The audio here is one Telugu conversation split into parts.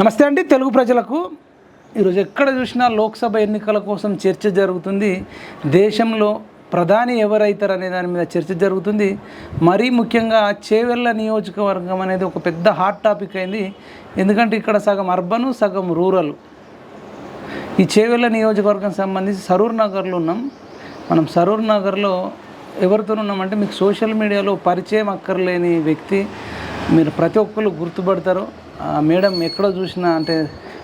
నమస్తే అండి తెలుగు ప్రజలకు. ఈరోజు ఎక్కడ చూసినా లోక్సభ ఎన్నికల కోసం చర్చ జరుగుతుంది. దేశంలో ప్రధాని ఎవరైతారు అనే దాని మీద చర్చ జరుగుతుంది. మరీ ముఖ్యంగా చేవెళ్ళ నియోజకవర్గం అనేది ఒక పెద్ద హాట్ టాపిక్ అయింది. ఎందుకంటే ఇక్కడ సగం అర్బను సగం రూరల్. ఈ చేవెళ్ళ నియోజకవర్గం సంబంధించి సరూర్ నగర్లో ఉన్నాం. మనం సరూర్ నగర్లో ఎవరితో ఉన్నామంటే మీకు సోషల్ మీడియాలో పరిచయం అక్కర్లేని వ్యక్తి. మీరు ప్రతి ఒక్కరు గుర్తుపడతారు. మేడం ఎక్కడో చూసినా అంటే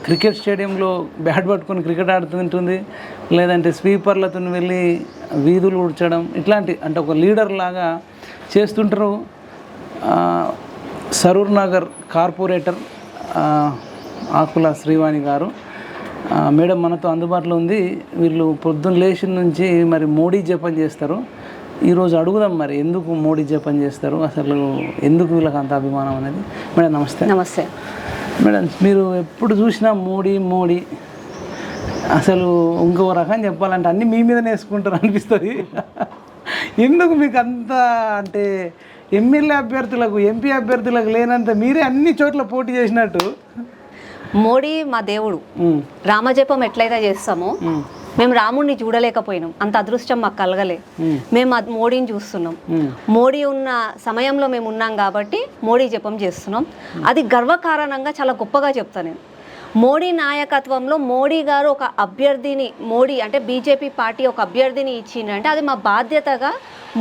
క్రికెట్ స్టేడియంలో బ్యాట్ పట్టుకొని క్రికెట్ ఆడుతుంటుంది లేదంటే స్వీపర్లతో వెళ్ళి వీధులు ఉడ్చడం ఇట్లాంటి అంటే ఒక లీడర్ లాగా చేస్తుంటారు. సరూర్ నగర్ కార్పొరేటర్ ఆకుల శ్రీవాణి గారు. మేడం మనతో అందుబాటులో ఉంది. వీళ్ళు పొద్దున్న లేచిన నుంచి మరి మోడీ జపం చేస్తారు. ఈరోజు అడుగుదాం మరి ఎందుకు మోడీ జపం చేస్తారు? అసలు ఎందుకు వీళ్ళకి అంత అభిమానం అనేది? మేడం నమస్తే. నమస్తే. మేడం మీరు ఎప్పుడు చూసినా మోడీ మోడీ. అసలు ఇంకో రకం చెప్పాలంటే అన్నీ మీ మీదనే వేసుకుంటారు అనిపిస్తుంది. ఎందుకు మీకు అంత అంటే ఎమ్మెల్యే అభ్యర్థులకు ఎంపీ అభ్యర్థులకు లేనంత మీరే అన్ని చోట్ల పోటీ చేసినట్టు? మోడీ మా దేవుడు. రామజపం ఎట్లయితే చేస్తామో మేము రాముడిని చూడలేకపోయినాం. అంత అదృష్టం మాకు కలగలే. మేము. మోడీని చూస్తున్నాం. మోడీ ఉన్న సమయంలో మేము ఉన్నాం కాబట్టి మోడీ జపం చేస్తున్నాం. అది గర్వకారణంగా చాలా గొప్పగా చెప్తాను నేను. మోడీ నాయకత్వంలో మోడీ గారు ఒక అభ్యర్థిని మోడీ అంటే బీజేపీ పార్టీ ఒక అభ్యర్థిని ఇచ్చిందంటే అది మా బాధ్యతగా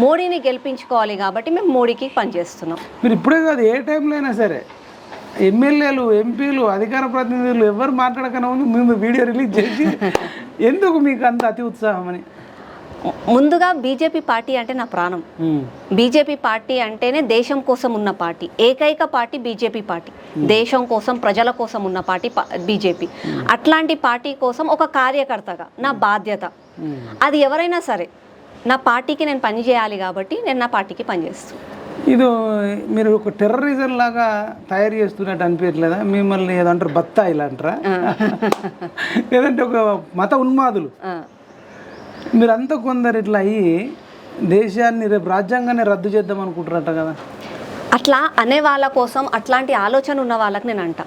మోడీని గెలిపించుకోవాలి కాబట్టి మేము మోడీకి పనిచేస్తున్నాం. మీరు ఇప్పుడే కాదు ఏ టైంలో అయినా సరే ఎమ్మెల్యేలు ఎంపీలు అధికార ప్రతినిధులు ఎవరు మాట్లాడకనే ముందు మేము వీడియో రిలీజ్ చేసి ఎందుకు మీకు అంత అతి ఉత్సాహం అని? ముందుగా బీజేపీ పార్టీ అంటే నా ప్రాణం. బీజేపీ పార్టీ అంటేనే దేశం కోసం ఉన్న పార్టీ. ఏకైక పార్టీ బీజేపీ పార్టీ. దేశం కోసం ప్రజల కోసం ఉన్న పార్టీ బీజేపీ. అట్లాంటి పార్టీ కోసం ఒక కార్యకర్తగా నా బాధ్యత. అది ఎవరైనా సరే నా పార్టీకి నేను పని చేయాలి కాబట్టి నేను నా పార్టీకి పనిచేస్తాను ఇది మీరు ఒక టెర్రరిజం లాగా తయారు చేస్తున్నట్టు అనిపించట్లేదా? మిమ్మల్ని ఏదంటారు బత్తాయిలు అంటారా? లేదంటే ఒక మత ఉన్మాదులు. మీరంతా కొందరు ఇట్లా అయ్యి దేశాన్ని రేపు రాజ్యాంగాన్ని రద్దు చేద్దాం అనుకుంటారట కదా? అట్లా అనే వాళ్ళ కోసం అట్లాంటి ఆలోచన ఉన్న వాళ్ళకి నేను అంట.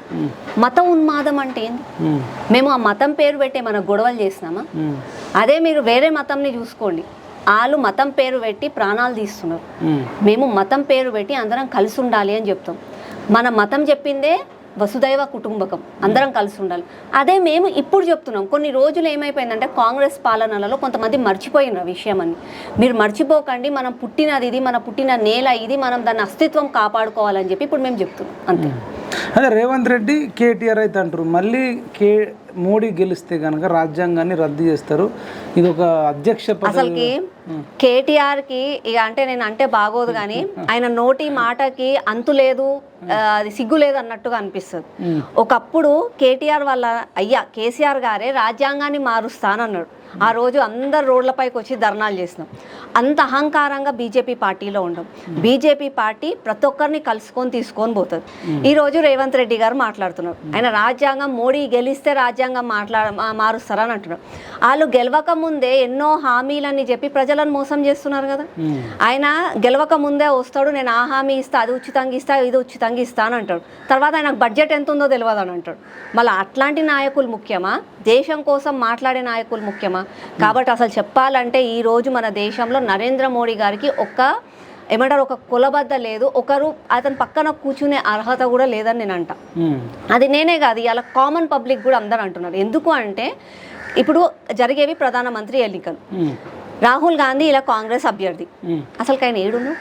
మత ఉన్మాదం అంటే ఏంది? మేము ఆ మతం పేరు పెట్టే మన గొడవలు చేసినామా? అదే మీరు వేరే మతంని చూసుకోండి. వాళ్ళు మతం పేరు పెట్టి ప్రాణాలు తీస్తున్నారు. మేము మతం పేరు పెట్టి అందరం కలిసి ఉండాలి అని చెప్తాం. మన మతం చెప్పిందే వసుదైవ కుటుంబకం. అందరం కలిసి ఉండాలి. అదే మేము ఇప్పుడు చెప్తున్నాం. కొన్ని రోజులు ఏమైపోయిందంటే కాంగ్రెస్ పాలనలలో కొంతమంది మర్చిపోయిన విషయం అని. మీరు మర్చిపోకండి మనం పుట్టినది ఇది మన పుట్టిన నేల ఇది మనం దాని అస్తిత్వం కాపాడుకోవాలని చెప్పి ఇప్పుడు మేము చెప్తున్నాం. అంతే. అదే రేవంత్ రెడ్డి కేటీఆర్ అయితే అంటారు. మళ్ళీ కే మోడీ గెలిస్తే కనుక రాజ్యాంగాన్ని రద్దు చేస్తారు. ఇది ఒక అధ్యక్ష అసలుకి కేటీఆర్కి ఇక అంటే నేను అంటే బాగోదు కానీ ఆయన నోటి మాటకి అంతు లేదు అది సిగ్గు లేదు అన్నట్టుగా అనిపిస్తుంది. ఒకప్పుడు కేటీఆర్ వాళ్ళ అయ్యా కేసీఆర్ గారే రాజ్యాంగాన్ని మారుస్తానన్నాడు. ఆ రోజు అందరు రోడ్లపైకి వచ్చి ధర్నాలు చేసినాం. అంత అహంకారంగా బీజేపీ పార్టీలో ఉండం. బీజేపీ పార్టీ ప్రతి ఒక్కరిని కలుసుకొని తీసుకొని పోతుంది. ఈ రోజు రేవంత్ రెడ్డి గారు మాట్లాడుతున్నారు. ఆయన రాజ్యాంగం మోడీ గెలిస్తే రాజ్యాంగం మాట్లా మా- మారుస్తారని అంటున్నారు. వాళ్ళు గెలవక ముందే ఎన్నో హామీలని చెప్పి ప్రజలను మోసం చేస్తున్నారు కదా. ఆయన గెలవక ముందే వస్తాడు నేను ఆ హామీ ఇస్తా అది ఉచితంగా ఇస్తా ఇది ఉచితంగా ఇస్తా అని అంటాడు. తర్వాత ఆయనకు బడ్జెట్ ఎంత ఉందో తెలియదు అని అంటాడు. మళ్ళీ అట్లాంటి నాయకులు ముఖ్యమా? దేశం కోసం మాట్లాడే నాయకులు ముఖ్యమా? కాబట్టి అసలు చెప్పాలంటే ఈ రోజు మన దేశంలో నరేంద్ర మోడీ గారికి ఒక్క ఏమంటారు ఒక కులబద్ద లేదు. ఒకరు అతని పక్కన కూర్చునే అర్హత కూడా లేదని నేను అంట అది నేనే కాదు ఇలా కామన్ పబ్లిక్ కూడా అందరూ అంటున్నారు. ఎందుకు అంటే ఇప్పుడు జరిగేవి ప్రధానమంత్రి ఎన్నికలు. రాహుల్ గాంధీ ఇలా కాంగ్రెస్ అభ్యర్థి. అసలు ఆయన ఏడును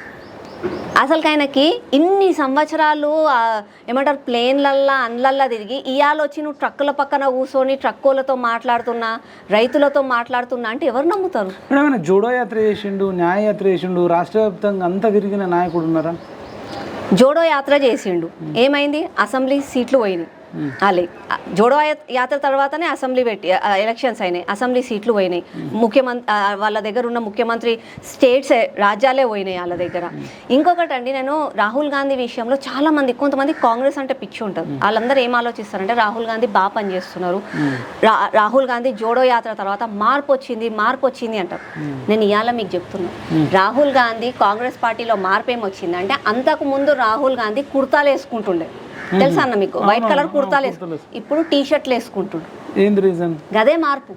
అసలు ఆయనకి ఇన్ని సంవత్సరాలు ఏమంటారు ప్లేన్లల్లా అండ్లల్లా తిరిగి ఇవాళ వచ్చి నువ్వు ట్రక్కుల పక్కన కూర్చొని ట్రక్కులతో మాట్లాడుతున్నా రైతులతో మాట్లాడుతున్నా అంటే ఎవరు నమ్ముతారు? ఏమైనా జోడో యాత్ర చేసిండు న్యాయ యాత్ర చేసిండు రాష్ట్ర వ్యాప్తంగా అంతా తిరిగిన నాయకుడు ఉన్నారా? జోడో యాత్ర చేసిండు. ఏమైంది? అసెంబ్లీ సీట్లు పోయినాయి. అలే జోడో యాత్ర తర్వాతనే అసెంబ్లీ పెట్టి ఎలక్షన్స్ అయినాయి అసెంబ్లీ సీట్లు పోయినాయి. ముఖ్యమంత్రి వాళ్ళ దగ్గర ఉన్న ముఖ్యమంత్రి స్టేట్స్ రాజ్యాలే పోయినాయి వాళ్ళ దగ్గర. ఇంకొకటి అండి నేను రాహుల్ గాంధీ విషయంలో చాలా మంది కొంతమంది కాంగ్రెస్ అంటే పిచ్చి ఉంటుంది వాళ్ళందరూ ఏం ఆలోచిస్తారంటే రాహుల్ గాంధీ బాగా పనిచేస్తున్నారు రా- రాహుల్ గాంధీ జోడో యాత్ర తర్వాత మార్పు వచ్చింది మార్పు వచ్చింది అంటారు. నేను ఇవాళ మీకు చెప్తున్నా. రాహుల్ గాంధీ కాంగ్రెస్ పార్టీలో మార్పు ఏమొచ్చిందంటే అంతకు ముందు రాహుల్ గాంధీ కుర్తాలు వేసుకుంటుండే. తెలుసా అన్న మీకు? వైట్ కలర్ కుర్తాలు ఇప్పుడు టీ షర్ట్లు వేసుకుంటుండు. ఏంది రీజన్ గదే మార్పు.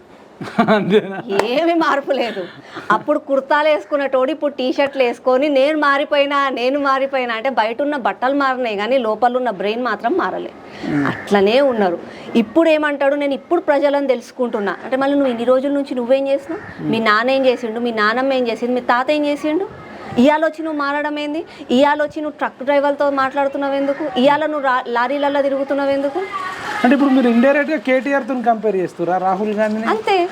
ఏమి మార్పు లేదు. అప్పుడు కుర్తాలు వేసుకునేటోడు ఇప్పుడు టీ షర్ట్లు వేసుకొని నేను మారిపోయినా నేను మారిపోయినా అంటే బయట ఉన్న బట్టలు మారినాయి కానీ లోపల ఉన్న బ్రెయిన్ మాత్రం మారలే. అట్లనే ఉన్నారు. ఇప్పుడు ఏమంటాడు? నేను ఇప్పుడు ప్రజలను తెలుసుకుంటున్నా. అంటే మళ్ళీ నువ్వు ఇన్ని రోజుల నుంచి నువ్వేం చేసినావు? మీ నాన్న ఏం చేసిండు? మీ నాన్నమ్మ ఏం చేసిండు మీ తాత ఏం చేసిండు? ఇవాళ వచ్చి నువ్వు మారడం ఏంది ఇవాళ వచ్చి నువ్వు ట్రక్ డ్రైవర్తో మాట్లాడుతున్నావు ఎందుకు ఇవాళ నువ్వు లారీలలో తిరుగుతున్నావు ఎందుకు అంటే ఇప్పుడు మీరు ఇండైరెక్ట్గా కేటీఆర్తో కంపేర్ చేస్తురా రాహుల్ గాంధీని? అంతే.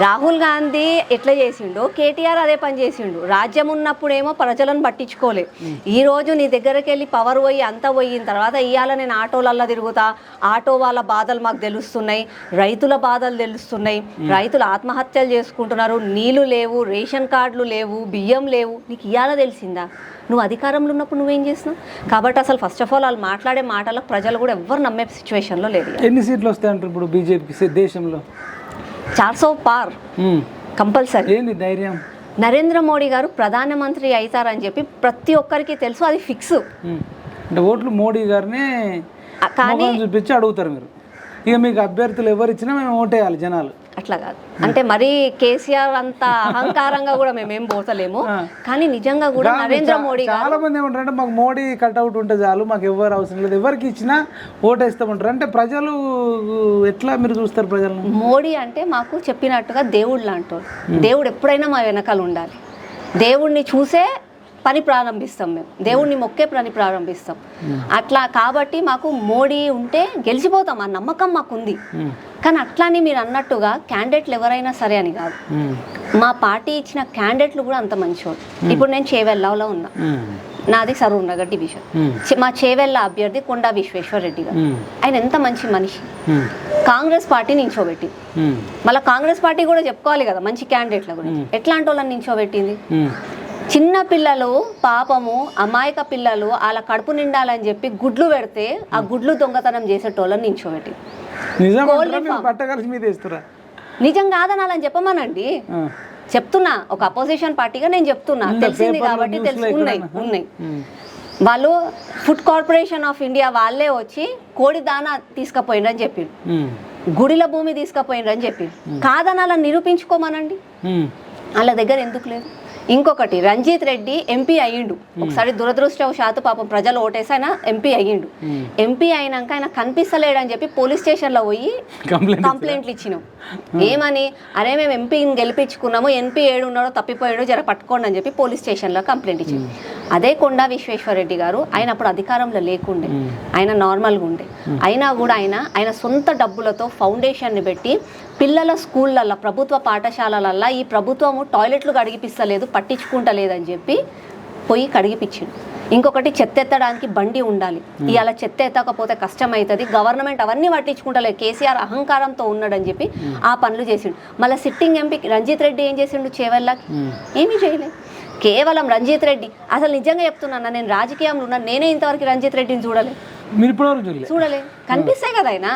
రాహుల్ గాంధీ ఎట్లా చేసిండు కేటీఆర్ అదే పని చేసిండు. రాజ్యం ఉన్నప్పుడేమో ప్రజలను పట్టించుకోలే. ఈ రోజు నీ దగ్గరికి వెళ్ళి పవర్ పోయి అంత పోయిన తర్వాత ఇవాళ నేను ఆటోలల్లో తిరుగుతా. ఆటో వాళ్ళ బాధలు మాకు తెలుస్తున్నాయి. రైతుల బాధలు తెలుస్తున్నాయి. రైతులు ఆత్మహత్యలు చేసుకుంటున్నారు. నీళ్ళు లేవు రేషన్ కార్డులు లేవు బియ్యం లేవు. నీకు ఇవాళ తెలిసిందా? నువ్వు అధికారంలో ఉన్నప్పుడు నువ్వేం చేసినావు? కాబట్టి అసలు ఫస్ట్ ఆఫ్ ఆల్ వాళ్ళు మాట్లాడే మాటలకు ప్రజలు కూడా ఎవ్వరు నమ్మే సిచ్యువేషన్లో లేదు ఎన్ని సీట్లు వస్తాయి అంటారు ఇప్పుడు బీజేపీకి దేశంలో? చార్ సో పార్. కంపల్సరీ. ఏంది ధైర్యం? నరేంద్ర మోడీ గారు ప్రధానమంత్రి అవుతారని చెప్పి ప్రతి ఒక్కరికి తెలుసు అది ఫిక్స్. అంటే ఓట్లు మోడీ గారిని కానీ చూపించి అడుగుతారు మీరు. ఇక మీకు అభ్యర్థులు ఎవరు ఇచ్చినా మేము ఓటేయాలి జనాలు. అట్లా కాదు. అంటే మరీ కేసీఆర్ అంత అహంకారంగా కూడా మేమేం పోతలేము. కానీ నిజంగా కూడా నరేంద్ర మోడీ చాలా మంది ఏమంటారు అంటే మాకు మోడీ కట్అవుట్ ఉంటే చాలు మాకు ఎవరు అవసరం లేదు ఎవరికి ఇచ్చినా ఓటేస్తామంటారు. అంటే ప్రజలు ఎట్లా మీరు చూస్తారు ప్రజలను? మోడీ అంటే మాకు చెప్పినట్టుగా దేవుడు లాంటోడు. దేవుడు ఎప్పుడైనా మా వెనకాల ఉండాలి. దేవుడిని చూసే పని ప్రారంభిస్తాం మేము దేవుడిని మొక్కే పని ప్రారంభిస్తాం అట్లా కాబట్టి మాకు మోడీ ఉంటే గెలిచిపోతాం ఆ నమ్మకం మాకుంది. కానీ అట్లానే మీరు అన్నట్టుగా క్యాండిడేట్లు ఎవరైనా సరే అని కాదు. మా పార్టీ ఇచ్చిన క్యాండిడేట్లు కూడా అంత మంచివాడు ఇప్పుడు నేను చేవెళ్ళలో ఉన్నా. నాది సరూర్ నగర్ డివిజన్. చి- మా చేవెళ్ళ అభ్యర్థి కొండా విశ్వేశ్వర రెడ్డి గారు ఉమ్. ఆయన ఎంత మంచి మనిషి ఉమ్. కాంగ్రెస్ పార్టీ నించోబెట్టి ఉమ్. మళ్ళీ కాంగ్రెస్ పార్టీ కూడా చెప్పుకోవాలి కదా మంచి క్యాండిడేట్ల గురించి ఎట్లాంటి వాళ్ళని నించోబెట్టింది. చిన్న పిల్లలు పాపము అమాయక పిల్లలు వాళ్ళ కడుపు నిండాలని చెప్పి గుడ్లు పెడితే ఆ గుడ్లు దొంగతనం చేసేటోళ్ళని నించోబెట్టి. నిజం నిజం కాదనాలని చెప్పమనండి. చెప్తున్నా ఒక అపోజిషన్ పార్టీగా నేను చెప్తున్నా. తెలిసింది కాబట్టి న్యూస్లో తెలుసు ఉన్నాయి. వాళ్ళు ఫుడ్ కార్పొరేషన్ ఆఫ్ ఇండియా వాళ్ళే వచ్చి కోడి దానా తీసుకుపోయిండ్రని ఉమ్. గుడిల భూమి తీసుకుపోయిండ్రని చెప్పిండ్రు కాదని అలా నిరూపించుకోమనండి. వాళ్ళ దగ్గర ఎందుకు లేదు? ఇంకొకటి రంజిత్ రెడ్డి ఎంపీ అయ్యిండు. ఒకసారి దురదృష్టవశాత్తు పాపం ప్రజలు ఓటేసి ఆయన ఎంపీ అయ్యిండు. ఎంపీ అయినాక ఆయన కనిపిస్తలేడని చెప్పి పోలీస్ స్టేషన్లో పోయి కంప్లైంట్ కంప్లైంట్లు ఇచ్చినాం. ఏమని? అరే మేము ఎంపీని గెలిపించుకున్నాము ఎంపీ ఏడు ఉన్నాడో తప్పిపోయాడో జర పట్టుకోండి అని చెప్పి పోలీస్ స్టేషన్లో కంప్లైంట్ ఇచ్చింది అదే కొండా విశ్వేశ్వరరెడ్డి గారు ఆయన అప్పుడు అధికారంలో లేకుండే. ఆయన నార్మల్గా ఉండే అయినా కూడా ఆయన ఆయన సొంత డబ్బులతో ఫౌండేషన్ని పెట్టి పిల్లల స్కూళ్ళల్లో ప్రభుత్వ పాఠశాలలల్లో ఈ ప్రభుత్వము టాయిలెట్లు కడిగిపిస్తలేదు పట్టించుకుంటలేదని చెప్పి పోయి కడిగిపించిండు ఇంకొకటి చెత్త ఎత్తడానికి బండి ఉండాలి. ఇవాళ చెత్త ఎత్తకపోతే కష్టం అవుతుంది గవర్నమెంట్ అవన్నీ పట్టించుకుంటలేదు. కేసీఆర్ అహంకారంతో ఉన్నాడని చెప్పి ఆ పనులు చేసిండు. మళ్ళీ సిట్టింగ్ ఎంపీ రంజిత్ రెడ్డి ఏం చేసిండు చేవెళ్ళకి? ఏమీ చేయలేదు కేవలం రంజిత్ రెడ్డి. అసలు నిజంగా చెప్తున్నా నేను రాజకీయంలో ఉన్నా నేనే ఇంతవరకు రంజిత్ రెడ్డిని చూడలేదు మీరు ఇప్పటివరకు చూడలే. చూడలే. కనిపిస్తాయి కదా ఆయన.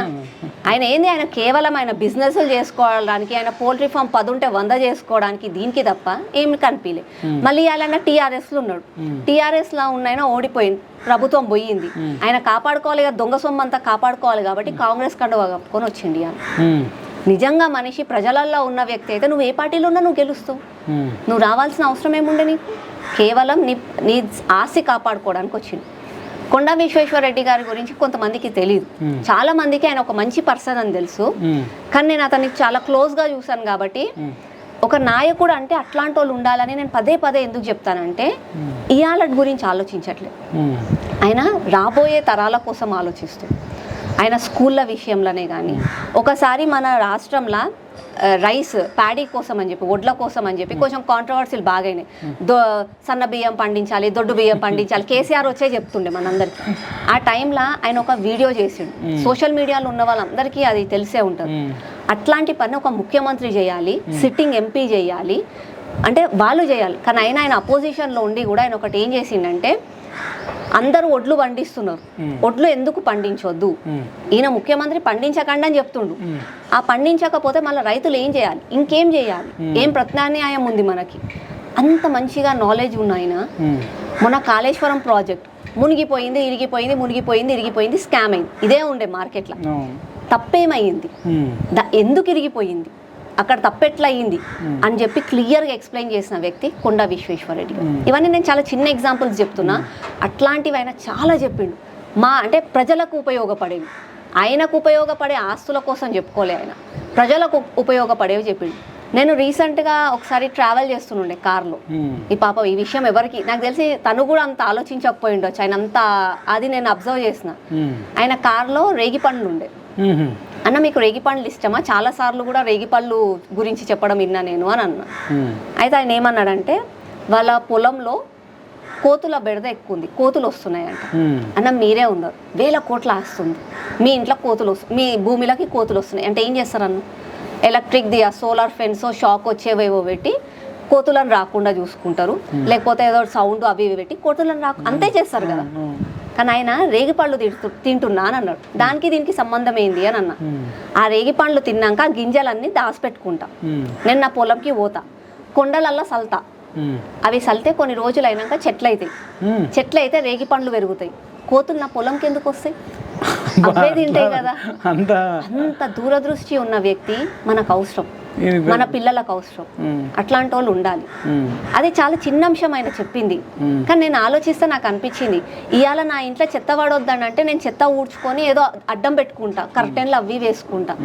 ఆయన ఏంది? ఆయన కేవలం ఆయన బిజినెస్లు చేసుకోవడానికి ఆయన పోల్ట్రీ ఫామ్ పది ఉంటే వంద చేసుకోవడానికి దీనికి తప్ప ఏమి కనిపించలే మళ్ళీ ఆయన టీఆర్ఎస్లో ఉన్నాడు. టీఆర్ఎస్లో ఉన్న ఆయన ఓడిపోయింది. ప్రభుత్వం పోయింది. ఆయన కాపాడుకోవాలి కదా దొంగ సొమ్ము అంతా కాపాడుకోవాలి కాబట్టి కాంగ్రెస్ కండువా కప్పుకొని వచ్చింది ఆయన. నిజంగా మనిషి ప్రజలల్లో ఉన్న వ్యక్తి అయితే నువ్వు ఏ పార్టీలో ఉన్నా నువ్వు గెలుస్తావు. నువ్వు రావాల్సిన అవసరం ఏముండే నీకు? కేవలం నీ నీ ఆస్తి కాపాడుకోవడానికి వచ్చింది కొండా విశ్వేశ్వరరెడ్డి గారి గురించి కొంతమందికి తెలియదు చాలా మందికి ఆయన ఒక మంచి పర్సన్ అని తెలుసు. కానీ నేను అతనికి చాలా క్లోజ్గా చూశాను కాబట్టి ఒక నాయకుడు అంటే అట్లాంటి వాళ్ళు ఉండాలని నేను పదే పదే ఎందుకు చెప్తానంటే ఇవాళ గురించి ఆలోచించట్లేదు. ఆయన రాబోయే తరాల కోసం ఆలోచిస్తూ. ఆయన స్కూళ్ళ విషయంలోనే కానీ. ఒకసారి మన రాష్ట్రంలో రైస్ ప్యాడీ కోసం అని చెప్పి వడ్ల కోసం అని చెప్పి కొంచెం కాంట్రవర్సీలు బాగైనాయి. దో సన్న బియ్యం పండించాలి దొడ్డు బియ్యం పండించాలి కేసీఆర్ వచ్చే చెప్తుండే మనందరికి. ఆ టైంలో ఆయన ఒక వీడియో చేసిండు. సోషల్ మీడియాలో ఉన్న వాళ్ళందరికీ అది తెలిసే ఉంటుంది. ఉమ్. అట్లాంటి పని ఒక ముఖ్యమంత్రి చేయాలి సిట్టింగ్ ఎంపీ చేయాలి. అంటే వాళ్ళు చేయాలి. కానీ ఆయన ఆయన అపోజిషన్లో ఉండి కూడా ఆయన ఒకటి ఏం చేసిండంటే అందరూ ఒడ్లు పండిస్తున్నారు. ఒడ్లు ఎందుకు పండించొద్దు. ఈయన ముఖ్యమంత్రి పండించకండి అని చెప్తుండు. ఆ పండించకపోతే మళ్ళీ రైతులు ఏం చేయాలి? ఇంకేం చేయాలి? ఏం ప్రత్యామ్నాయం ఉంది మనకి? అంత మంచిగా నాలెడ్జ్ ఉన్న ఆయన. మొన్న కాళేశ్వరం ప్రాజెక్ట్. మునిగిపోయింది ఇరిగిపోయింది మునిగిపోయింది ఇరిగిపోయింది స్కామ్ అయింది. ఇదే ఉండే మార్కెట్లో అవును. తప్పేమయ్యింది ఉమ్. దా ఎందుకు ఇరిగిపోయింది? అక్కడ తప్పెట్లా అయ్యింది అని చెప్పి క్లియర్గా ఎక్స్ప్లెయిన్ చేసిన వ్యక్తి కొండా విశ్వేశ్వరరెడ్డి గారు. ఇవన్నీ నేను చాలా చిన్న ఎగ్జాంపుల్స్ చెప్తున్నా. అట్లాంటివి ఆయన చాలా చెప్పిండు. మా అంటే ప్రజలకు ఉపయోగపడేవి. ఆయనకు ఉపయోగపడే ఆస్తుల కోసం చెప్పుకోలే ఆయన. ప్రజలకు ఉపయోగపడేవి చెప్పిండు. నేను రీసెంట్గా ఒకసారి ట్రావెల్ చేస్తుండే కార్లో. ఉమ్. ఈ పాప ఈ విషయం ఎవరికి? నాకు తెలిసి తను కూడా అంత ఆలోచించకపోయి ఉండొచ్చు ఆయన అంత అది నేను అబ్జర్వ్ చేసిన. ఉమ్. ఆయన కార్లో రేగి పండ్లు ఉండే. అన్న మీకు రేగి పండ్లు ఇష్టమా? చాలా సార్లు కూడా రేగి పళ్ళు గురించి చెప్పడం విన్నా నేను అని అన్నా. అయితే ఆయన ఏమన్నాడంటే వాళ్ళ పొలంలో కోతుల బెడద ఎక్కువ ఉంది కోతులు వస్తున్నాయంట. అన్న మీరే ఉన్నారు. వేల కోట్ల ఆస్తుంది మీ ఇంట్లో కోతులు వస్తు మీ భూమిలోకి కోతులు వస్తున్నాయి. అంటే ఏం చేస్తారన్న electric the solar fence shock వచ్చేవేవో పెట్టి కోతులను రాకుండా చూసుకుంటారు. లేకపోతే ఏదో సౌండ్ అవి ఇవి పెట్టి కోతులను రాకు అంతే చేస్తారు కదా. కానీ ఆయన రేగిపళ్ళు తింటు తింటున్నా అని అన్నాడు. దానికి దీనికి సంబంధం ఏంది అని అన్నా. ఆ రేగి పండ్లు తిన్నాక ఆ గింజలన్నీ దాచిపెట్టుకుంటా. ఉమ్. నేను నా పొలంకి పోతా. కొండలల్లో సల్తా. అవి సల్తే కొన్ని రోజులు అయినాక చెట్లు అవుతాయి. చెట్లు అయితే రేగి పండ్లు పెరుగుతాయి. కోతులు నా పొలంకి ఎందుకు వస్తాయి? అవే తింటాయి కదా. అంత దూరదృష్టి ఉన్న వ్యక్తి మనకు అవసరం. మన పిల్లలకు అవసరం. అట్లాంటి వాళ్ళు ఉండాలి. అది చాలా చిన్న అంశం ఆయన చెప్పింది. కానీ నేను ఆలోచిస్తే నాకు అనిపించింది ఇవాళ నా ఇంట్లో చెత్త పడొద్దని అంటే నేను చెత్త ఊడ్చుకొని ఏదో అడ్డం పెట్టుకుంటా కర్టెన్లు అవి వేసుకుంటా.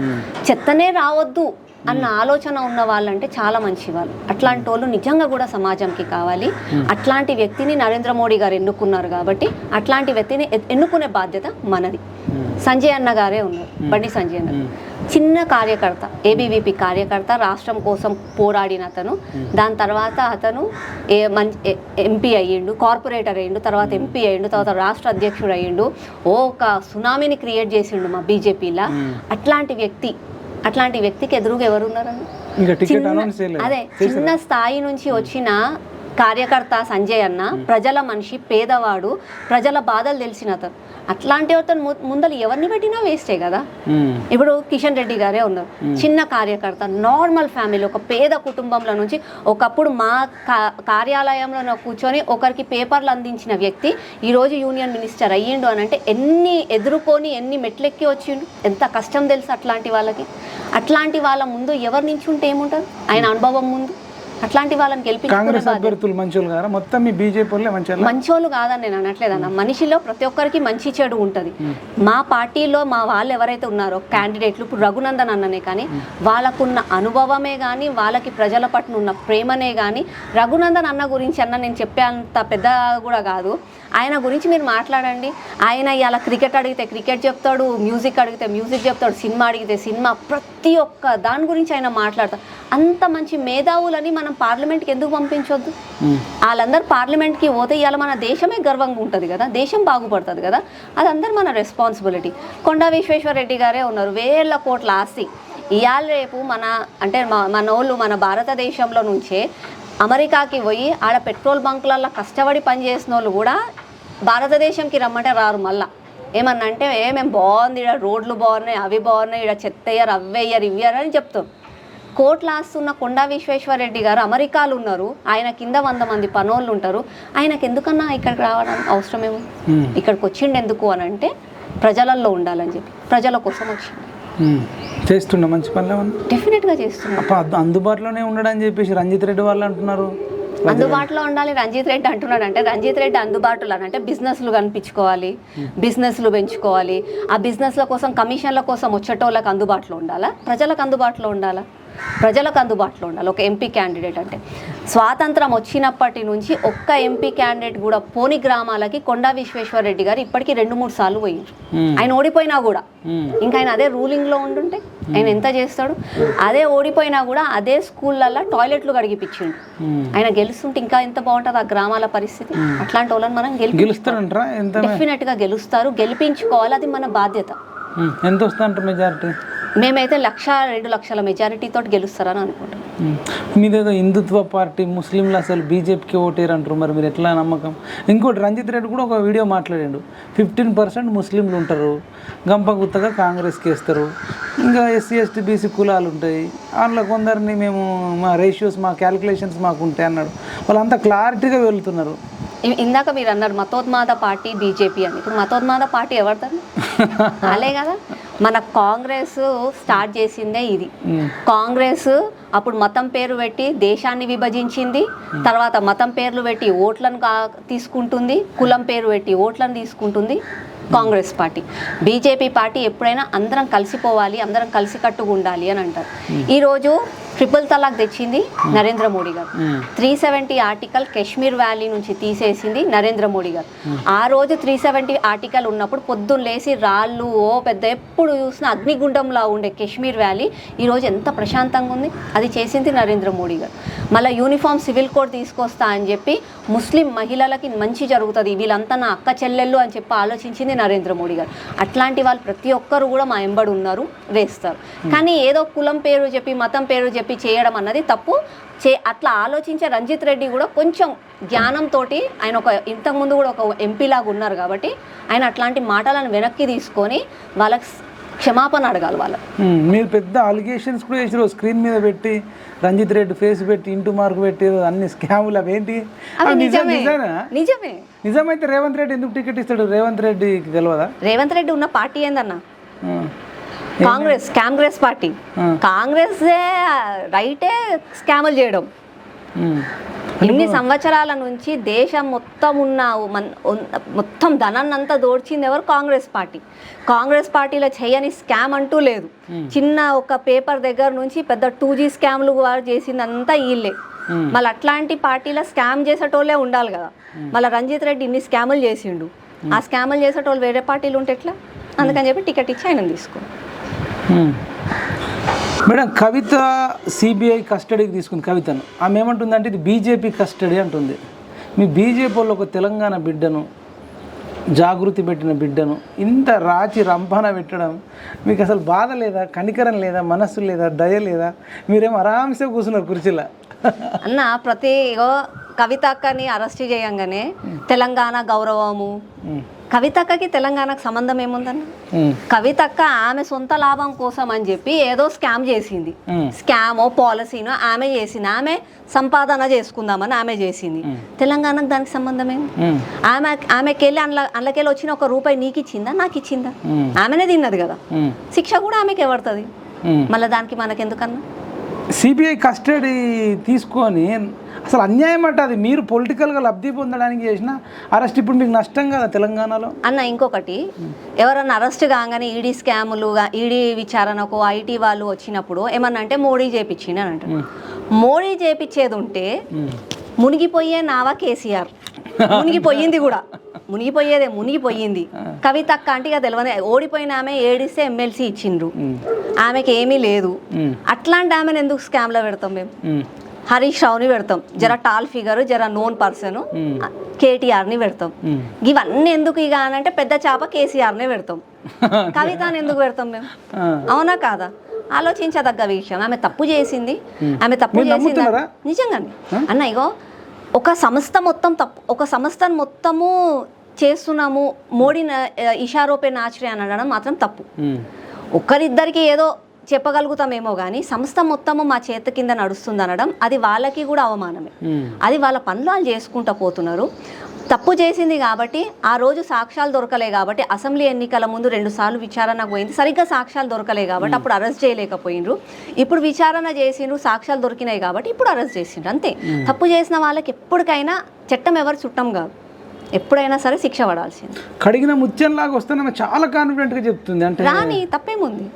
చెత్తనే రావద్దు అన్న ఆలోచన ఉన్న వాళ్ళంటే చాలా మంచి వాళ్ళు అట్లాంటి వాళ్ళు నిజంగా కూడా సమాజంకి కావాలి అట్లాంటి వ్యక్తిని నరేంద్ర మోడీ గారు ఎన్నుకున్నారు కాబట్టి అట్లాంటి వ్యక్తిని ఎన్నుకునే బాధ్యత మనది సంజయ్ అన్న గారే ఉన్నారు బండి సంజయ్ అన్న. చిన్న కార్యకర్త ఏబీవీపీ కార్యకర్త రాష్ట్రం కోసం పోరాడిన అతను. దాని తర్వాత అతను ఏ మంచి ఎంపీ అయ్యిండు కార్పొరేటర్ అయ్యిండు తర్వాత ఎంపీ అయ్యిండు తర్వాత రాష్ట్ర అధ్యక్షుడు అయ్యిండు. ఓ ఒక సునామీని క్రియేట్ చేసిండు మా బీజేపీలా అట్లాంటి వ్యక్తి అట్లాంటి వ్యక్తికి ఎదురుగా ఎవరు ఉన్నారని ఇంకా టికెట్ చిన్న- అనౌన్స్ చేయలేదు. అదే చిన్న స్థాయి నుంచి వచ్చిన కార్యకర్త సంజయ్ అన్న ప్రజల మనిషి పేదవాడు ప్రజల బాధలు తెలిసిన అతను. అట్లాంటి అతను ముందలు ఎవరిని పెట్టినా వేస్టే కదా. ఇప్పుడు కిషన్ రెడ్డి గారే ఉన్నారు. చిన్న కార్యకర్త నార్మల్ ఫ్యామిలీ ఒక పేద కుటుంబంలో నుంచి ఒకప్పుడు మా కార్యాలయంలో కూర్చొని ఒకరికి పేపర్లు అందించిన వ్యక్తి ఈరోజు యూనియన్ మినిస్టర్ అయ్యిండు అని అంటే ఎన్ని ఎదుర్కొని ఎన్ని మెట్లెక్కి వచ్చిండు? ఎంత కష్టం తెలుసు అట్లాంటి వాళ్ళకి? అట్లాంటి వాళ్ళ ముందు ఎవరు నించుంటే ఏముంటుంది? ఆయన అనుభవం ముందు. అట్లాంటి వాళ్ళని కాంగ్రెస్ అభ్యర్థులు మంచోళ్ళు కదా మొత్తం మీ బీజేపీ మంచోళ్ళు? కాదని నేను అనట్లేదన్న. మనిషిలో ప్రతి ఒక్కరికి మంచి చెడు ఉంటుంది. మా పార్టీలో మా వాళ్ళు ఎవరైతే ఉన్నారో క్యాండిడేట్లు ఇప్పుడు రఘునందన్ అన్ననే కానీ వాళ్ళకున్న అనుభవమే కానీ వాళ్ళకి ప్రజల పట్ల ఉన్న ప్రేమనే కానీ రఘునందన్ అన్న గురించి అన్న నేను చెప్పే అంత పెద్ద కూడా కాదు. ఆయన గురించి మీరు మాట్లాడండి. ఆయన ఇలా క్రికెట్ అడిగితే క్రికెట్ చెప్తాడు మ్యూజిక్ అడిగితే మ్యూజిక్ చెప్తాడు సినిమా అడిగితే సినిమా ప్రతి ఒక్క దాని గురించి ఆయన మాట్లాడతాడు అంత మంచి మేధావులని మనం పార్లమెంట్కి ఎందుకు పంపించొద్దు? వాళ్ళందరూ పార్లమెంట్కి పోతే ఇవాళ మన దేశమే గర్వంగా ఉంటుంది కదా దేశం బాగుపడుతుంది కదా అది అందరు మన రెస్పాన్సిబిలిటీ కొండా విశ్వేశ్వర రెడ్డి గారే ఉన్నారు వేల కోట్ల ఆస్తి. ఇవాళ రేపు మన అంటే మన వాళ్ళు మన భారతదేశంలో నుంచే అమెరికాకి పోయి ఆడ పెట్రోల్ బంకులలో కష్టపడి పనిచేసిన వాళ్ళు కూడా భారతదేశంకి రమ్మంటే రారు మళ్ళా. ఏమన్నా అంటే ఏ మేము బాగుంది ఇక్కడ రోడ్లు బాగున్నాయి అవి బాగున్నాయి ఇక్కడ చెత్త వేయరు అవి వేయరు ఇవి వేయరు అని చెప్తారు కోట్లు ఆస్తున్న కొండా విశ్వేశ్వరరెడ్డి గారు అమెరికాలో ఉన్నారు. ఆయన కింద వంద మంది పనోళ్ళు ఉంటారు. ఆయనకు ఎందుకన్నా ఇక్కడికి రావడం అవసరమేమో? ఇక్కడికి వచ్చిండు ఎందుకు అని అంటే ప్రజలల్లో ఉండాలని చెప్పి ప్రజల కోసం వచ్చిండు చేస్తున్నా మంచి పనులు ఏమన్నా డెఫినెట్గా అప్ప అద్దు- అందుబాటులోనే ఉండడని చెప్పేసి రంజిత్ రెడ్డి వాళ్ళు అంటున్నారు. అందుబాటులో ఉండాలి రంజిత్ రెడ్డి అంటున్నాడు అంటే రంజిత్ రెడ్డి అందుబాటులో అంటే బిజినెస్లు కనిపించుకోవాలి బిజినెస్లు పెంచుకోవాలి. ఆ బిజినెస్ల కోసం కమిషన్ల కోసం వచ్చేటోళ్ళకి అందుబాటులో ఉండాలా? ప్రజలకు అందుబాటులో ఉండాలా? ప్రజలకు అందుబాటులో ఉండాలి. ఒక ఎంపీ క్యాండిడేట్ అంటే. స్వాతంత్రం వచ్చినప్పటి నుంచి ఒక్క ఎంపీ క్యాండిడేట్ కూడా పోని గ్రామాలకి కొండా విశ్వేశ్వర రెడ్డి గారు ఇప్పటికీ రెండు మూడు సార్లు పోయిండ్రు. Hmm. ఆయన ఓడిపోయినా కూడా. ఇంకా ఆయన అదే రూలింగ్లో ఉండుంటే ఆయన ఎంత చేస్తాడు? అదే ఓడిపోయినా కూడా అదే స్కూళ్ళల్లో టాయిలెట్లు కడిగిపించిండు. ఆయన గెలుస్తుంటే ఇంకా ఎంత బాగుంటుంది ఆ గ్రామాల పరిస్థితి? అట్లాంటి వాళ్ళని మనం గెలిపి గెలుస్తారంటారా? ఎంత డెఫినెట్గా గెలుస్తారు. గెలిపించుకోవాలి. అది మన బాధ్యత. ఎంత వస్తుందంటారు మెజారిటీ మేమైతే లక్ష రెండు లక్షల మెజారిటీతో గెలుస్తారని అనుకుంటాం మీదేదో హిందుత్వ పార్టీ ముస్లింలు అసలు బీజేపీకి ఓటేరు అంటారు మరి మీరు ఎట్లా నమ్మకం? ఇంకోటి రంజిత్ రెడ్డి కూడా ఒక వీడియో మాట్లాడాడు. ఫిఫ్టీన్ పర్సెంట్ ముస్లింలు ఉంటారు గంప గుత్తగా కాంగ్రెస్కి వేస్తారు. ఇంకా ఎస్సీ ఎస్టీ బీసీ కులాలు ఉంటాయి. అందులో కొందరిని మేము మా రేషియోస్ మా క్యాలిక్యులేషన్స్ మాకు ఉంటాయి అన్నాడు. వాళ్ళంతా క్లారిటీగా వెళ్తున్నారు. ఇందాక మీరు అన్నారు మతోన్మాద పార్టీ బీజేపీ అని. ఇప్పుడు మతోన్మాద పార్టీ ఎవరిదని అలే కదా. మన కాంగ్రెస్ స్టార్ట్ చేసిందే ఇది. కాంగ్రెస్ అప్పుడు మతం పేరు పెట్టి దేశాన్ని విభజించింది. తర్వాత మతం పేర్లు పెట్టి ఓట్లను తీసుకుంటుంది. కులం పేరు పెట్టి ఓట్లను తీసుకుంటుంది కాంగ్రెస్ పార్టీ. బీజేపీ పార్టీ ఎప్పుడైనా అందరం కలిసిపోవాలి అందరం కలిసికట్టుగా ఉండాలి అని అంటారు. ఈరోజు ట్రిపుల్ తలాక్ తెచ్చింది నరేంద్ర మోడీ గారు. Three seventy article Kashmir valley నుంచి తీసేసింది నరేంద్ర మోడీ గారు. ఆ రోజు త్రీ సెవెంటీ ఆర్టికల్ ఉన్నప్పుడు పొద్దున్న లేసి రాళ్ళు ఓ పెద్ద ఎప్పుడు చూసినా అగ్నిగుండంలా ఉండే కాశ్మీర్ వ్యాలీ ఈరోజు ఎంత ప్రశాంతంగా ఉంది. అది చేసింది నరేంద్ర మోడీ గారు. మళ్ళీ యూనిఫామ్ సివిల్ కోడ్ తీసుకొస్తా అని చెప్పి ముస్లిం మహిళలకి మంచి జరుగుతుంది వీళ్ళంతా నా అక్క చెల్లెళ్ళు అని చెప్పి ఆలోచించింది నరేంద్ర మోడీ గారు. అట్లాంటి వాళ్ళు ప్రతి ఒక్కరు కూడా మా ఎంబడి ఉన్నారు వేస్తారు. కానీ ఏదో కులం పేరు చెప్పి మతం పేరు చెప్పి చేయడం అన్నది తప్పు. చే అట్లా ఆలోచించే రంజిత్ రెడ్డి కూడా కొంచెం జ్ఞానంతో ఆయన ఒక ఇంతకుముందు కూడా ఒక ఎంపీ లాగా ఉన్నారు కాబట్టి ఆయన అట్లాంటి మాటలను వెనక్కి తీసుకొని వాళ్ళకి క్షమాపణ అడగాలి వాళ్ళకి. ఉమ్, మీరు పెద్ద అలిగేషన్స్ కూడా చేసారు స్క్రీన్ మీద పెట్టి రంజిత్ రెడ్డి ఫేస్ పెట్టి ఇంటూ మార్క్ పెట్టి అన్ని స్కాములు అవేంటి అవి అవి నిజం నిజమే. నిజమైతే రేవంత్ రెడ్డి ఎందుకు టికెట్ ఇస్తాడు? రేవంత్ రెడ్డికి తెలియదా రేవంత్ రెడ్డి ఉన్న పార్టీ ఏందన్నా. కాంగ్రెస్ కాంగ్రెస్ పార్టీ. కాంగ్రెస్ రైటే స్కాములు చేయడం. ఇన్ని సంవత్సరాల నుంచి దేశం మొత్తం ఉన్న మొత్తం ధనాన్ని అంతా దోడ్చింది ఎవరు? కాంగ్రెస్ పార్టీ. కాంగ్రెస్ పార్టీలో చేయని స్కామ్ అంటూ లేదు. చిన్న ఒక పేపర్ దగ్గర నుంచి పెద్ద టూ జీ స్కామ్లు వారు చేసింది అంతా వీళ్ళే మళ్ళీ అట్లాంటి పార్టీలో స్కామ్ చేసేటోళ్ళే ఉండాలి కదా. మళ్ళీ రంజిత్ రెడ్డి ఇన్ని స్కాములు చేసిండు. ఆ స్కాములు చేసేటోళ్ళు వేరే పార్టీలు ఉంటే ఎట్లా? అందుకని చెప్పి టికెట్ ఇచ్చి ఆయన తీసుకో. మేడం కవిత సిబిఐ కస్టడీకి తీసుకుంది కవితను. ఆమె ఏమంటుందంటే ఇది బీజేపీ కస్టడీ అంటుంది. మీ బీజేపీ వాళ్ళు ఒక తెలంగాణ బిడ్డను జాగృతి పెట్టిన బిడ్డను ఇంత రాచి రంపాన పెట్టడం మీకు అసలు బాధ లేదా కనికరం లేదా మనస్సు లేదా దయ లేదా? మీరేమో ఆరామ్సే కూర్చున్నారు కుర్చీలో. అన్న ప్రతి ఇగో కవితక్కని అరెస్ట్ చేయంగానే తెలంగాణ గౌరవము. కవితక్కకి తెలంగాణకు సంబంధం ఏముందన్న. కవితక్క ఆమె సొంత లాభం కోసం అని చెప్పి ఏదో స్కామ్ చేసింది. స్కామో పాలసీనో ఆమె చేసింది ఆమె సంపాదన చేసుకుందామని ఆమె చేసింది తెలంగాణకు దానికి సంబంధం ఏమి. ఆమె ఆమెకి వెళ్ళి అందులో అందులోకెళ్ళి వచ్చిన ఒక రూపాయి నీకు ఇచ్చిందా నాకు ఇచ్చిందా. ఆమెనే తిన్నది కదా. శిక్ష కూడా ఆమెకే ఉమ్. మళ్ళీ దానికి మనకెందుకన్నా సిబిఐ కస్టడీ తీసుకొని అసలు అన్యాయం అంట అది. మీరు పొలిటికల్గా లబ్ధి పొందడానికి చేసిన అరెస్ట్ ఇప్పుడు మీకు నష్టం కదా తెలంగాణలో? అన్న ఇంకొకటి. ఎవరన్నా అరెస్ట్ కాగానే ఈడీ స్కాములు ఈడీ విచారణకు ఐటీ వాళ్ళు వచ్చినప్పుడు ఏమన్నా అంటే మోడీ చేపించింది అని అంటారు మోడీ చేపించేది ఉంటే మునిగిపోయే నావా కేసీఆర్. మునిగిపోయింది కూడా. మునిగిపోయేదే మునిగిపోయింది. కవితక్క అంటే ఇక తెలియని ఓడిపోయిన ఆమె ఏడిస్తే ఎమ్మెల్సీ ఇచ్చిండ్రు. ఆమెకి ఏమీ లేదు. అట్లాంటి ఆమెను ఎందుకు స్కామ్లో పెడతాం మేము. హరీష్ రావుని పెడతాం. జర టాల్ ఫిగర్ జర నోన్ పర్సన్ కేటీఆర్ని పెడతాం. ఇవన్నీ ఎందుకు ఇక అని అంటే పెద్ద చేప కేసీఆర్నే పెడతాం. కవితని ఎందుకు పెడతాం మేము. అవునా కాదా? ఆలోచించదగ్గ విషయం. ఆమె తప్పు చేసింది. ఆమె తప్పు చేసింది? నిజంగానే అన్న ఇగో ఒక సంస్థ మొత్తం తప్పు ఒక సంస్థను మొత్తము చేస్తున్నాము మోడీ ఇషారోపే నాచరే అని అనడం మాత్రం తప్పు. ఒక్కరిద్దరికి ఏదో చెప్పగలుగుతామేమో కానీ సంస్థ మొత్తము మా చేతి కింద నడుస్తుంది అనడం అది వాళ్ళకి కూడా అవమానమే. అది వాళ్ళ పనులు వాళ్ళు చేసుకుంటూ పోతున్నారు. తప్పు చేసింది కాబట్టి ఆ రోజు సాక్ష్యాలు దొరకలే కాబట్టి అసెంబ్లీ ఎన్నికల ముందు రెండు సార్లు విచారణకు పోయింది. సరిగ్గా సాక్ష్యాలు దొరకలే కాబట్టి అప్పుడు అరెస్ట్ చేయలేకపోయినరు ఇప్పుడు విచారణ చేసిండ్రు సాక్ష్యాలు దొరికినాయి కాబట్టి ఇప్పుడు అరెస్ట్ చేసిండ్రు అంతే. తప్పు చేసిన వాళ్ళకి ఎప్పటికైనా చట్టం ఎవరు చుట్టం కాదు. ఎప్పుడైనా సరే శిక్ష పడాల్సింది. కడిగిన ముత్యంలాగా వస్తానని చాలా కాన్ఫిడెంట్గా చెప్తుంది. అంటే రాని తప్పేముంది.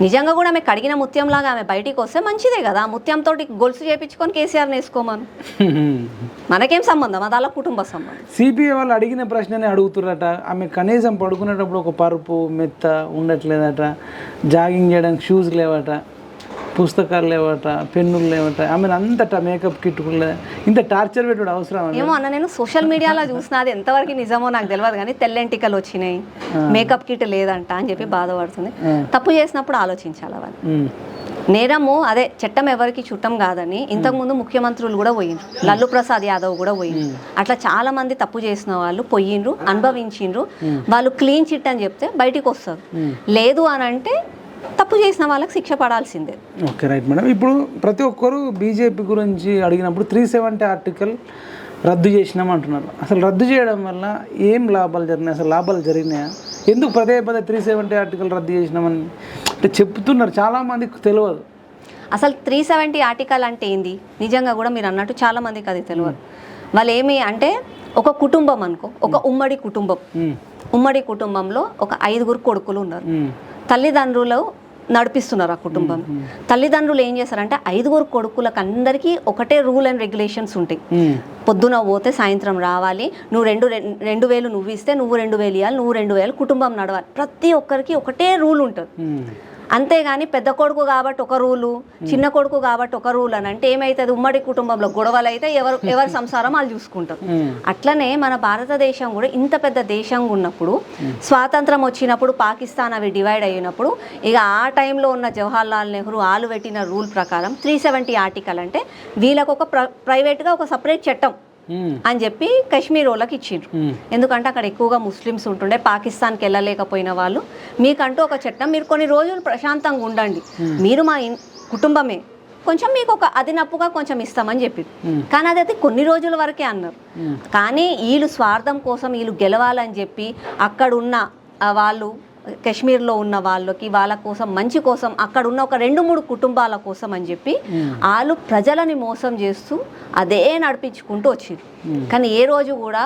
నిజంగా కూడా ఆమె కడిగిన ముత్యంలాగా ఆమె బయటికి వస్తే మంచిదే కదా. ముత్యంతో గొలుసు చేపించుకొని కేసీఆర్ వేసుకోమను. మనకేం సంబంధం? అది అలా కుటుంబ సంబంధం. సిబిఐ వాళ్ళు అడిగిన ప్రశ్ననే అడుగుతుర్రట. ఆమె కనీసం పడుకునేటప్పుడు ఒక పరుపు మెత్త ఉండట్లేదట. జాగింగ్ చేయడానికి షూస్ లేవట. పుస్తకాలు లేవట పెన్నులు లేవట ఆమెను అంతటా మేకప్ కిట్ కూడా. ఇంత టార్చర్ పెట్టుడు అవసరం ఏమో అన్న నేను సోషల్ మీడియాలో చూసిన అది ఎంతవరకు నిజమో నాకు తెలియదు కానీ తెల్లెంటికలు వచ్చినాయి. మేకప్ కిట్ లేదంట అని చెప్పి బాధపడుతుంది. తప్పు చేసినప్పుడు ఆలోచించాలి అవన్నీ నేరము అదే చట్టం ఎవరికి చుట్టం కాదని ఇంతకుముందు ముఖ్యమంత్రులు కూడా పోయిండ్రు. లల్లు ప్రసాద్ యాదవ్ కూడా పోయిండ్రు. అట్లా చాలా మంది తప్పు చేసిన వాళ్ళు పోయిండ్రు అనుభవించిండ్రు. వాళ్ళు క్లీన్ చిట్ అని చెప్తే బయటికి వస్తారు. లేదు అని అంటే తప్పు చేసిన వాళ్ళకి శిక్ష పడాల్సిందే. Okay right madam. ఇప్పుడు ప్రతి ఒక్కరు బీజేపీ గురించి అడిగినప్పుడు త్రీ సెవెంటీ ఆర్టికల్ రద్దు చేసినాం అంటున్నారు. అసలు రద్దు చేయడం వల్ల ఏం లాభాలు జరిగినాయి? అసలు లాభాలు జరిగినాయా? ఎందుకు పదే పదే త్రీ సెవెంటీ ఆర్టికల్ రద్దు చేసినామని అంటే చెప్తున్నారు. చాలామందికి తెలియదు. అసలు త్రీ సెవెంటీ ఆర్టికల్ అంటే ఏంది? నిజంగా కూడా మీరు అన్నట్టు చాలా మందికి అది తెలియదు. వాళ్ళు ఏమి అంటే ఒక కుటుంబం అనుకో ఒక ఉమ్మడి కుటుంబం. ఉమ్, ఉమ్మడి కుటుంబంలో ఒక ఐదుగురు కొడుకులు ఉన్నారు. తల్లిదండ్రులు నడిపిస్తున్నారు ఆ కుటుంబం. తల్లిదండ్రులు ఏం చేస్తారంటే ఐదుగురు కొడుకులకు అందరికీ ఒకటే రూల్ అండ్ రెగ్యులేషన్స్ ఉంటాయి. పొద్దున పోతే సాయంత్రం రావాలి నువ్వు రెండు రెండు వేలు నువ్వు ఇస్తే నువ్వు రెండు వేలు ఇవ్వాలి నువ్వు రెండు వేలు కుటుంబం నడవాలి. ప్రతి ఒక్కరికి ఒకటే రూల్ ఉంటుంది. అంతేగాని పెద్ద కొడుకు కాబట్టి ఒక రూలు చిన్న కొడుకు కాబట్టి ఒక రూల్ అని అంటే ఏమైతుంది? ఉమ్మడి కుటుంబంలో గొడవలు అయితే ఎవరు ఎవరి సంసారం వాళ్ళు చూసుకుంటారు. అట్లనే మన భారతదేశం కూడా ఇంత పెద్ద దేశంగా ఉన్నప్పుడు స్వాతంత్రం వచ్చినప్పుడు పాకిస్తాన్ అవి డివైడ్ అయినప్పుడు ఇక ఆ టైంలో ఉన్న జవహర్లాల్ నెహ్రూ ఆలు పెట్టిన రూల్ ప్రకారం త్రీ సెవెంటీ ఆర్టికల్ అంటే వీళ్ళకు ఒక ప్ర ప్రైవేట్గా ఒక సపరేట్ చట్టం. అని చెప్పి కశ్మీర్ వాళ్ళకి ఇచ్చిండ్రు. ఉమ్, ఎందుకంటే అక్కడ ఎక్కువగా ముస్లిమ్స్ ఉంటుండే పాకిస్తాన్కి వెళ్ళలేకపోయిన వాళ్ళు. మీకంటూ ఒక చట్టం మీరు కొన్ని రోజులు ప్రశాంతంగా ఉండండి. మీరు మా కుటుంబమే. కొంచెం మీకు ఒక అదినప్పుగా కొంచెం ఇస్తామని చెప్పి. కానీ అదైతే కొన్ని రోజుల వరకే అన్నారు. కానీ వీళ్ళు స్వార్థం కోసం వీళ్ళు గెలవాలని చెప్పి అక్కడున్న వాళ్ళు కాశ్మీర్లో ఉన్న వాళ్ళకి వాళ్ళ కోసం మంచి కోసం అక్కడ ఉన్న ఒక రెండు మూడు కుటుంబాల కోసం అని చెప్పి వాళ్ళు ప్రజలని మోసం చేస్తూ అదే నడిపించుకుంటూ వచ్చారు కానీ ఏ రోజు కూడా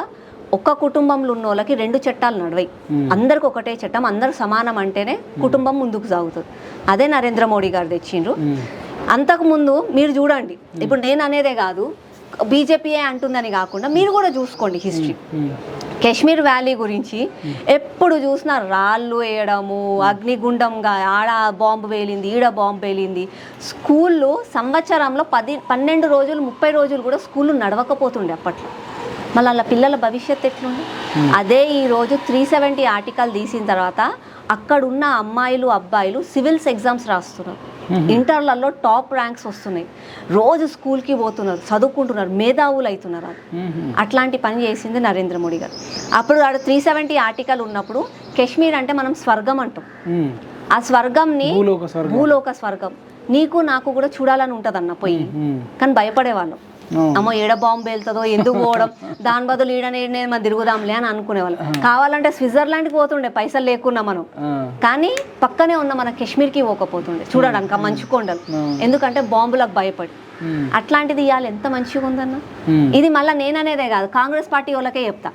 ఒక్క కుటుంబంలో ఉన్న వాళ్ళకి రెండు చట్టాలు నడవయి. అందరికి ఒకటే చట్టం అందరు సమానం అంటేనే కుటుంబం ముందుకు సాగుతుంది. అదే నరేంద్ర మోడీ గారు తెచ్చిండ్రు. అంతకుముందు మీరు చూడండి ఇప్పుడు నేను అనేదే కాదు బీజేపీయే అంటుందని కాకుండా మీరు కూడా చూసుకోండి హిస్టరీ. కాశ్మీర్ వ్యాలీ గురించి ఎప్పుడు చూసినా రాళ్ళు వేయడము అగ్నిగుండంగా ఆడ బాంబు వేలింది ఈడ బాంబు వేలింది స్కూళ్ళు సంవత్సరంలో పది పన్నెండు రోజులు ముప్పై రోజులు కూడా స్కూళ్ళు నడవకపోతుండే అప్పట్లో. మళ్ళీ అలా పిల్లల భవిష్యత్తు ఎట్లుంది? అదే ఈరోజు త్రీ సెవెంటీ ఆర్టికల్ తీసిన తర్వాత అక్కడున్న అమ్మాయిలు అబ్బాయిలు సివిల్స్ ఎగ్జామ్స్ రాస్తున్నారు. ఇంటర్లలో టాప్ ర్యాంక్స్ వస్తున్నాయి. రోజు స్కూల్కి పోతున్నారు చదువుకుంటున్నారు మేధావులు అవుతున్నారు అట్లాంటి పని చేసింది నరేంద్ర మోడీ గారు. అప్పుడు ఆడ త్రీ సెవెంటీ ఆర్టికల్ ఉన్నప్పుడు కాశ్మీర్ అంటే మనం స్వర్గం అంటాం. ఆ స్వర్గంని భూలోక స్వర్గం. నీకు నాకు కూడా చూడాలని ఉంటుంది అన్న పోయి కానీ భయపడేవాళ్ళం. అమ్మో ఏడ బాంబు వెళ్తుందో ఎందుకు పోవడం? దాని బదులు ఈడనే మనం తిరుగుదాంలే అని అనుకునేవాళ్ళం. కావాలంటే స్విట్జర్లాండ్కి పోతుండే పైసలు లేకున్నా మనం. కానీ పక్కనే ఉన్న మన కాశ్మీర్కి పోకపోతుండే. చూడడానికి ఆ మంచు కొండలు. ఎందుకంటే బాంబులకు భయపడి. అట్లాంటిది ఇవాళ ఎంత మంచిగా ఉందన్న? ఇది మళ్ళీ నేననేదే కాదు కాంగ్రెస్ పార్టీ వాళ్ళకే చెప్తా.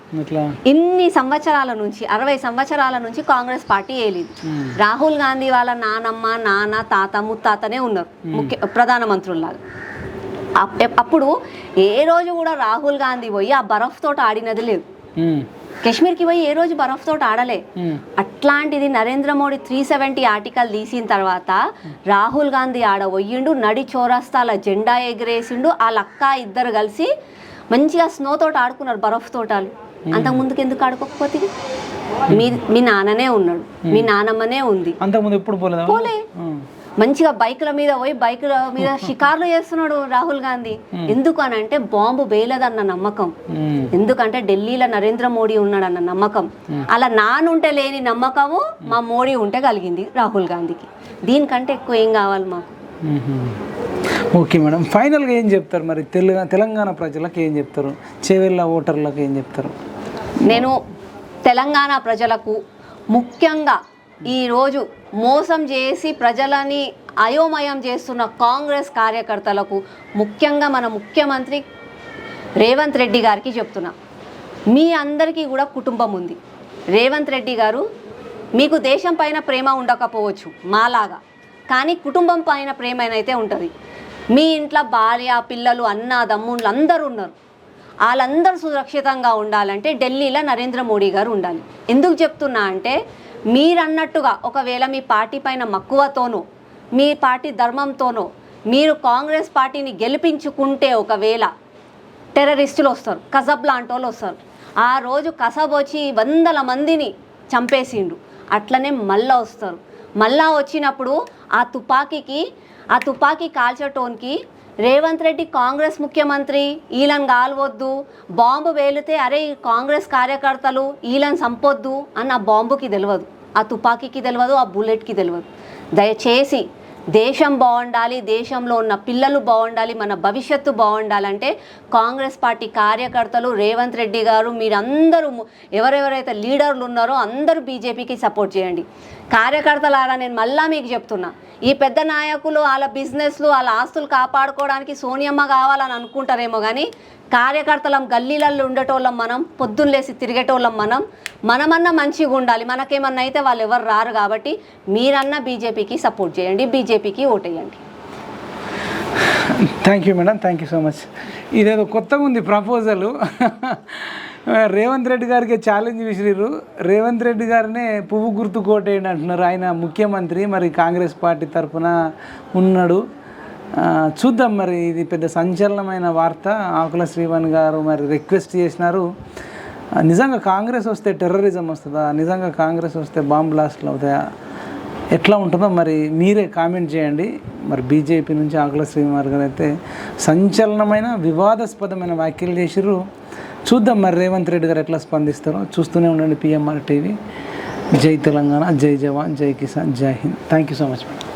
ఇన్ని సంవత్సరాల నుంచి అరవై సంవత్సరాల నుంచి కాంగ్రెస్ పార్టీ ఏలింది. రాహుల్ గాంధీ వాళ్ళ నానమ్మ నాన్న తాత ముత్తాతనే ఉన్నారు. ముఖ్య ప్రధానమంత్రుల్లాగా. అప్పుడు ఏ రోజు కూడా రాహుల్ గాంధీ పోయి ఆ బరఫ్ తోట ఆడినది లేదు. కాశ్మీర్కి పోయి ఏ రోజు బరఫ్ తోట ఆడలే. అట్లాంటిది Narendra Modi three seventy article తీసిన తర్వాత రాహుల్ గాంధీ ఆడ పోయిండు నడి చౌరస్తాల జెండా ఎగిరేసిండు వాళ్ళ అక్క ఇద్దరు కలిసి మంచిగా స్నో తోట ఆడుకున్నారు బరఫ్ తోటాలు. అంతకు ముందుకు ఎందుకు ఆడుకోకపోతే? మీ మీ నాన్ననే ఉన్నాడు. మీ నానమ్మనే ఉంది. అంతకుముందు ఎప్పుడు పోలేదా? పోలే. మంచిగా బైకుల మీద పోయి బైకుల మీద షికార్లు చేస్తున్నాడు రాహుల్ గాంధీ. ఎందుకు అని అంటే బాంబు వేయలేదన్న నమ్మకం. ఎందుకంటే ఢిల్లీలో నరేంద్ర మోడీ ఉన్నాడన్న నమ్మకం. అలా నానుంటే లేని నమ్మకము మా మోడీ ఉంటే కలిగింది రాహుల్ గాంధీకి. దీనికంటే ఎక్కువ ఏం కావాలి మాకు. Okay madam. ఫైనల్గా ఏం చెప్తారు మరి? తెలంగాణ తెలంగాణ ప్రజలకు ఏం చెప్తారు? చేవెళ్ళ ఓటర్లకు ఏం చెప్తారు? నేను తెలంగాణ ప్రజలకు ముఖ్యంగా ఈరోజు మోసం చేసి ప్రజలని అయోమయం చేస్తున్న కాంగ్రెస్ కార్యకర్తలకు ముఖ్యంగా మన ముఖ్యమంత్రి రేవంత్ రెడ్డి గారికి చెప్తున్నా. మీ అందరికీ కూడా కుటుంబం ఉంది. రేవంత్ రెడ్డి గారు మీకు దేశం పైన ప్రేమ ఉండకపోవచ్చు మాలాగా. కానీ కుటుంబం పైన ప్రేమ అయితే ఉంటుంది. మీ ఇంట్లో భార్య పిల్లలు అన్న దమ్ముళ్ళు అందరూ ఉన్నారు. వాళ్ళందరూ సురక్షితంగా ఉండాలంటే ఢిల్లీలో నరేంద్ర మోడీ గారు ఉండాలి. ఎందుకు చెప్తున్నా అంటే మీరన్నట్టుగా ఒకవేళ మీ పార్టీ పైన మక్కువతోనో మీ పార్టీ ధర్మంతోనో మీరు కాంగ్రెస్ పార్టీని గెలిపించుకుంటే ఒకవేళ టెర్రరిస్టులు వస్తారు కసబ్ లాంటి వాళ్ళు వస్తారు. ఆ రోజు కసబ్ వచ్చి వందల మందిని చంపేసిండు. అట్లనే మళ్ళా వస్తారు. మళ్ళా వచ్చినప్పుడు ఆ తుపాకీకి ఆ తుపాకీ కాల్చటోన్కి రేవంత్ రెడ్డి కాంగ్రెస్ ముఖ్యమంత్రి ఈలను కాల్వద్దు బాంబు వేలితే అరే కాంగ్రెస్ కార్యకర్తలు ఈలను సంపొద్దు అని ఆ బాంబుకి తెలియదు ఆ తుపాకీకి తెలియదు ఆ బుల్లెట్కి తెలియదు దయచేసి దేశం బాగుండాలి దేశంలో ఉన్న పిల్లలు బాగుండాలి మన భవిష్యత్తు బాగుండాలంటే కాంగ్రెస్ పార్టీ కార్యకర్తలు రేవంత్ రెడ్డి గారు మీరందరూ ఎవరెవరైతే లీడర్లు ఉన్నారో అందరూ బీజేపీకి సపోర్ట్ చేయండి. కార్యకర్తలారా నేను మళ్ళా మీకు చెప్తున్నా. ఈ పెద్ద నాయకులు వాళ్ళ బిజినెస్లు వాళ్ళ ఆస్తులు కాపాడుకోవడానికి సోనియమ్మ కావాలని అనుకుంటారేమో కానీ కార్యకర్తలం గల్లీలలో ఉండేటోళ్ళం మనం పొద్దున్న లేసి తిరిగేటోళ్ళం మనం. మనమన్నా మంచిగా ఉండాలి. మనకేమన్నా అయితే వాళ్ళు ఎవరు రారు కాబట్టి మీరన్నా బీజేపీకి సపోర్ట్ చేయండి బీజేపీకి ఓటేయండి. Thank you madam thank you so much ఇదేదో కొత్తగా ఉంది ప్రపోజలు రేవంత్ రెడ్డి గారికి ఛాలెంజ్ విసిరిరు రేవంత్ రెడ్డి గారినే పువ్వు గుర్తు కోటేయండి అంటున్నారు ఆయన ముఖ్యమంత్రి. మరి కాంగ్రెస్ పార్టీ తరఫున ఉన్నాడు. చూద్దాం మరి ఇది పెద్ద సంచలనమైన వార్త. ఆకుల శ్రీవన్ గారు మరి రిక్వెస్ట్ చేసినారు. నిజంగా కాంగ్రెస్ వస్తే టెర్రరిజం వస్తుందా? నిజంగా కాంగ్రెస్ వస్తే బాంబ్ బ్లాస్ట్లు అవుతాయా? ఎట్లా ఉంటుందో మరి మీరే కామెంట్ చేయండి. మరి బీజేపీ నుంచి ఆకుల శ్రీనివార్ గారు అయితే సంచలనమైన వివాదాస్పదమైన వ్యాఖ్యలు చేసిర్రు. చూద్దాం మరి రేవంత్ రెడ్డి గారు ఎట్లా స్పందిస్తారో. చూస్తూనే ఉండండి పిఎంఆర్ టీవీ. జై తెలంగాణ జై జవాన్ జై కిసాన్ జై Hind. Thank you so much madam